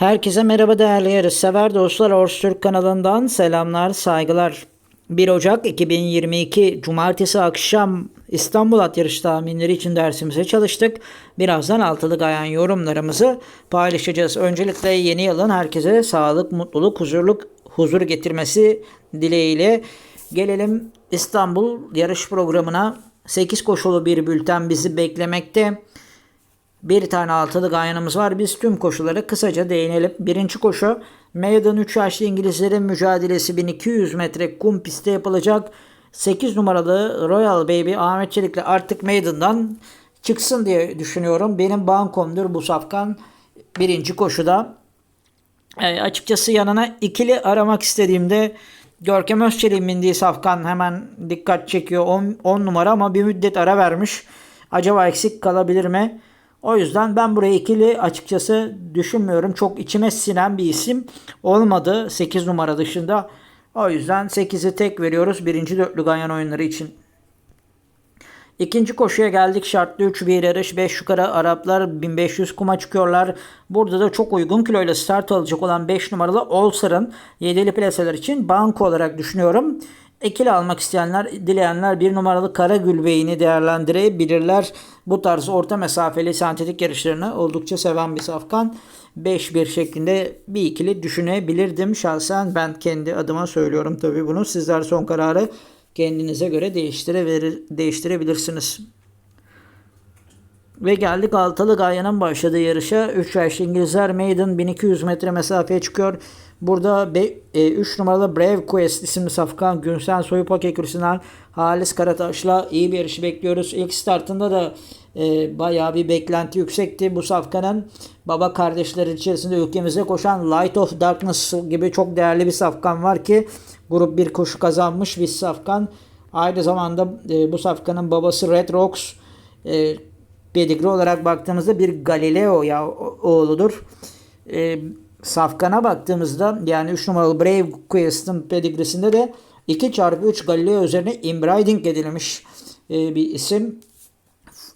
Herkese merhaba değerli yarışsever dostlar. Ors Türk kanalından selamlar, saygılar. 1 Ocak 2022 Cumartesi akşam İstanbul at yarış tahminleri için dersimize çalıştık. Birazdan altılı gayan yorumlarımızı paylaşacağız. Öncelikle yeni yılın herkese sağlık, mutluluk, huzurluk, huzur getirmesi dileğiyle gelelim İstanbul yarış programına. 8 koşulu bir bülten bizi beklemekte. Bir tane altılı ganyanımız var. Biz tüm koşuları kısaca değinelim. Birinci koşu Meydan 3 yaşlı İngilizlerin mücadelesi 1200 metre kum pistte yapılacak. 8 numaralı Royal Baby Ahmet Çelik'le artık Maiden'dan çıksın diye düşünüyorum. Benim bankomdur bu safkan birinci koşuda. E, açıkçası yanına ikili aramak istediğimde Görkem Özçelik'in bindiği safkan hemen dikkat çekiyor. 10 numara ama bir müddet ara vermiş. Acaba eksik kalabilir mi? O yüzden ben buraya ikili açıkçası düşünmüyorum. Çok içime sinen bir isim olmadı 8 numara dışında. O yüzden 8'i tek veriyoruz birinci dörtlü ganyan oyunları için. İkinci koşuya geldik. Şartlı 3 bir yarış. 5 yukarı Araplar 1500 kuma çıkıyorlar. Burada da çok uygun kiloyla start alacak olan 5 numaralı Olsar'ın 7'li plaseler için banko olarak düşünüyorum. Ekili almak isteyenler, dileyenler bir numaralı Karagül Bey'ini değerlendirebilirler. Bu tarz orta mesafeli sentetik yarışlarını oldukça seven bir safkan. 5-1 şeklinde bir ikili düşünebilirdim. Şahsen ben kendi adıma söylüyorum tabii bunu. Sizler son kararı kendinize göre değiştirebilir, değiştirebilirsiniz. Ve geldik Altılı Gayan'ın başladığı yarışa. 3 yaşlı İngilizler Maiden 1200 metre mesafeye çıkıyor. Burada 3 e, numaralı Brave Quest isimli safkan Günsel Soyupak ekürüsünden Halis Karataş'la iyi bir yarışı bekliyoruz. İlk startında da e, bayağı bir beklenti yüksekti. Bu safkanın baba kardeşleri içerisinde ülkemize koşan Light of Darkness gibi çok değerli bir safkan var ki grup bir koşu kazanmış bir safkan. Aynı zamanda e, bu safkanın babası Red Rocks e, pedigre olarak baktığımızda bir Galileo ya oğludur. E, Safkan'a baktığımızda yani 3 numaralı Brave Quest'ın pedigresinde de 2 çarpı 3 Galileo üzerine inbreeding edilmiş e, bir isim.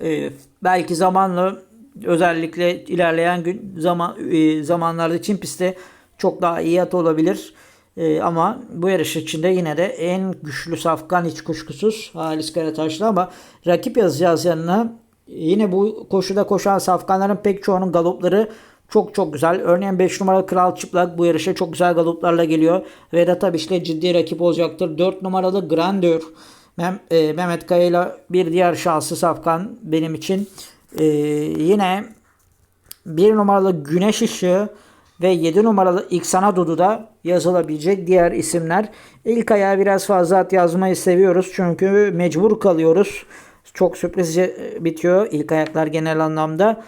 E, belki zamanla özellikle ilerleyen gün zaman e, zamanlarda Çin pistte çok daha iyi at olabilir. E, ama bu yarış içinde yine de en güçlü safkan hiç kuşkusuz Halis Karataşlı ama rakip yazacağız yanına. Yine bu koşuda koşan safkanların pek çoğunun galopları çok çok güzel. Örneğin 5 numaralı Kral Çıplak bu yarışa çok güzel galoplarla geliyor. Vedat Abiş'le ciddi rakip olacaktır. 4 numaralı Grandeur. Mem e, Mehmet Kaya ile bir diğer şanslı safkan benim için. E, yine 1 numaralı Güneş Işığı ve 7 numaralı İksana Dudu da yazılabilecek diğer isimler. İlk ayağa biraz fazla at yazmayı seviyoruz. Çünkü mecbur kalıyoruz. Çok sürprizce bitiyor ilk ayaklar genel anlamda.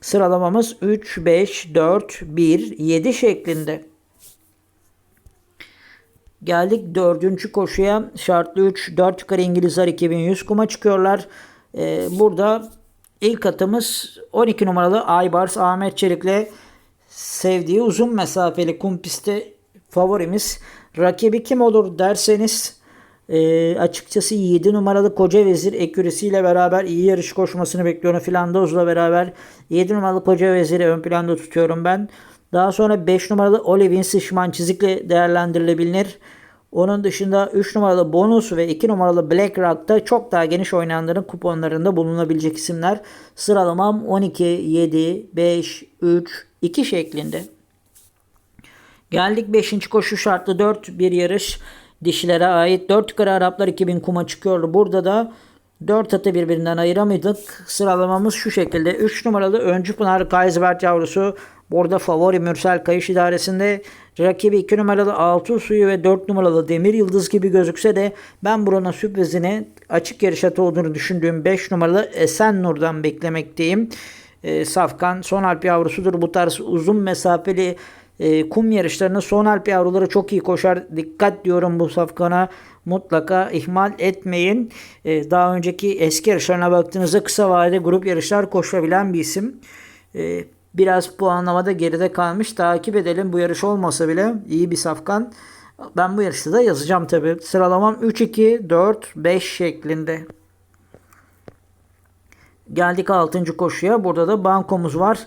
Sıralamamız 3, 5, 4, 1, 7 şeklinde. Geldik dördüncü koşuya. Şartlı 3, 4 yukarı İngilizler 2100 kuma çıkıyorlar. Ee, burada ilk atımız 12 numaralı Aybars Ahmet Çelik'le sevdiği uzun mesafeli kum pisti favorimiz. Rakibi kim olur derseniz e, açıkçası 7 numaralı Koca Vezir ekürisiyle beraber iyi yarış koşmasını bekliyorum. Filandoz'la beraber 7 numaralı Koca Vezir'i ön planda tutuyorum ben. Daha sonra 5 numaralı Olivin Sıçman çizikle değerlendirilebilir. Onun dışında 3 numaralı Bonus ve 2 numaralı Black Rock'ta çok daha geniş oynayanların kuponlarında bulunabilecek isimler. Sıralamam 12, 7, 5, 3, 2 şeklinde. Geldik 5. koşu şartlı 4 bir yarış. Dişilere ait 4 yukarı Araplar 2000 kuma çıkıyordu. Burada da 4 atı birbirinden ayıramıyorduk. Sıralamamız şu şekilde. 3 numaralı Öncü Pınar Kaysbert yavrusu. Burada favori Mürsel Kayış idaresinde. Rakibi 2 numaralı Altın Suyu ve 4 numaralı Demir Yıldız gibi gözükse de ben buranın sürprizini açık yarış atı olduğunu düşündüğüm 5 numaralı Esen Nur'dan beklemekteyim. E, Safkan son alp yavrusudur. Bu tarz uzun mesafeli e, kum yarışlarının son alp yavruları çok iyi koşar. Dikkat diyorum bu safkana. Mutlaka ihmal etmeyin. E, daha önceki eski yarışlarına baktığınızda kısa vadede grup yarışlar koşabilen bir isim. E, biraz bu anlamada geride kalmış. Takip edelim. Bu yarış olmasa bile iyi bir safkan. Ben bu yarışta da yazacağım tabi. Sıralamam 3, 2, 4, 5 şeklinde. Geldik 6. koşuya. Burada da bankomuz var.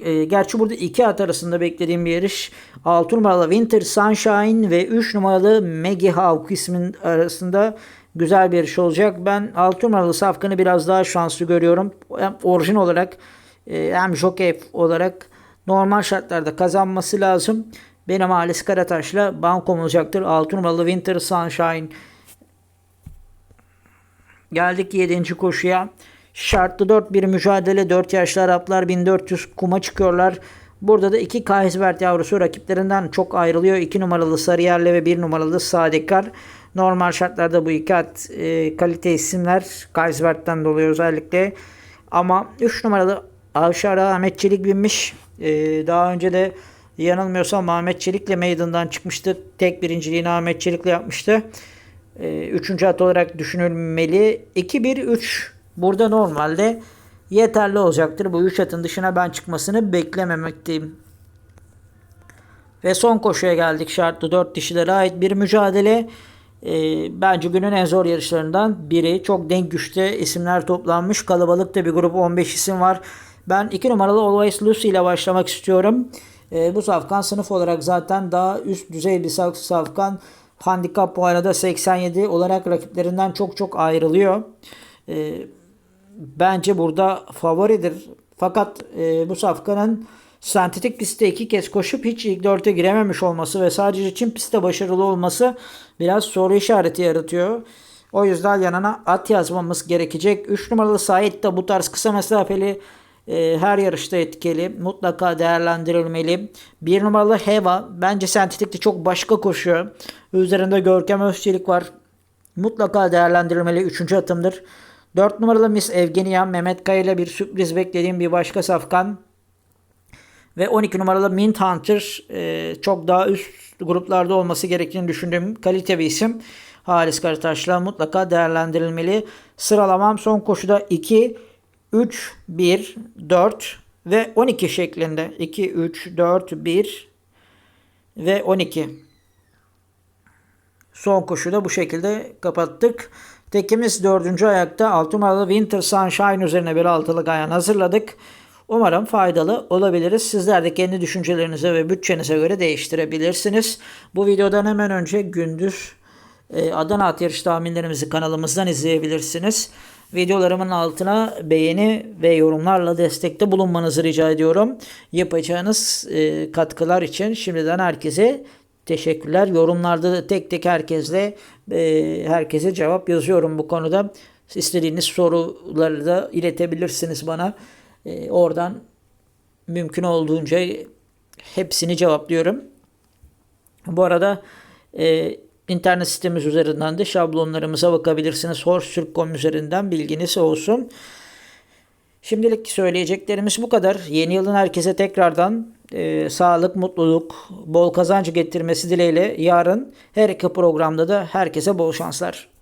E, gerçi burada iki at arasında beklediğim bir yarış. 6 numaralı Winter Sunshine ve 3 numaralı Maggie Hawk ismin arasında güzel bir yarış olacak. Ben 6 numaralı Safkan'ı biraz daha şanslı görüyorum. Hem orijin olarak e, hem jockey olarak normal şartlarda kazanması lazım. Benim Halis Karataş'la bankom olacaktır. 6 numaralı Winter Sunshine. Geldik 7. koşuya. Şartlı 4 bir mücadele 4 yaşlı Araplar 1400 kuma çıkıyorlar. Burada da iki Kaysbert yavrusu rakiplerinden çok ayrılıyor. 2 numaralı Sarıyerli ve 1 numaralı Sadekar. Normal şartlarda bu iki at e, kalite isimler Kaysbert'ten dolayı özellikle. Ama 3 numaralı Avşar'a Ahmet Çelik binmiş. E, daha önce de yanılmıyorsam Ahmet Çelik'le meydandan çıkmıştı. Tek birinciliğini Ahmet Çelik'le yapmıştı. E, üçüncü at olarak düşünülmeli. 2-1-3 burada normalde yeterli olacaktır. Bu 3 atın dışına ben çıkmasını beklememekteyim. Ve son koşuya geldik. Şartlı 4 dişilere ait bir mücadele. E, bence günün en zor yarışlarından biri. Çok denk güçte isimler toplanmış. Kalabalıkta bir grup 15 isim var. Ben 2 numaralı Always Lucy ile başlamak istiyorum. E, bu safkan sınıf olarak zaten daha üst düzey bir saf- safkan. Handikap puanı da 87 olarak rakiplerinden çok çok ayrılıyor. E, bence burada favoridir. Fakat e, bu safkanın sentetik pistte iki kez koşup hiç ilk dörte girememiş olması ve sadece çim pistte başarılı olması biraz soru işareti yaratıyor. O yüzden yanına at yazmamız gerekecek. 3 numaralı Sait de bu tarz kısa mesafeli e, her yarışta etkili. Mutlaka değerlendirilmeli. 1 numaralı Heva bence sentetikte çok başka koşuyor. Üzerinde Görkem Özçelik var. Mutlaka değerlendirilmeli. 3. atımdır. 4 numaralı Miss Evgenia Mehmet Kaya ile bir sürpriz beklediğim bir başka safkan. Ve 12 numaralı Mint Hunter e, çok daha üst gruplarda olması gerektiğini düşündüğüm kalite bir isim. Halis Karataş'la mutlaka değerlendirilmeli. Sıralamam son koşuda 2, 3, 1, 4 ve 12 şeklinde. 2, 3, 4, 1 ve 12. Son koşuda bu şekilde kapattık. Tekimiz dördüncü ayakta 6 numaralı Winter Sunshine üzerine bir altılık ayağını hazırladık. Umarım faydalı olabiliriz. Sizler de kendi düşüncelerinize ve bütçenize göre değiştirebilirsiniz. Bu videodan hemen önce gündüz e, Adana at yarış tahminlerimizi kanalımızdan izleyebilirsiniz. Videolarımın altına beğeni ve yorumlarla destekte bulunmanızı rica ediyorum. Yapacağınız e, katkılar için şimdiden herkese teşekkürler. Yorumlarda da tek tek herkesle e, herkese cevap yazıyorum bu konuda. İstediğiniz soruları da iletebilirsiniz bana. E, oradan mümkün olduğunca hepsini cevaplıyorum. Bu arada e, internet sitemiz üzerinden de şablonlarımıza bakabilirsiniz. Horse.com üzerinden bilginiz olsun. Şimdilik söyleyeceklerimiz bu kadar. Yeni yılın herkese tekrardan e, sağlık, mutluluk, bol kazanç getirmesi dileğiyle yarın her iki programda da herkese bol şanslar.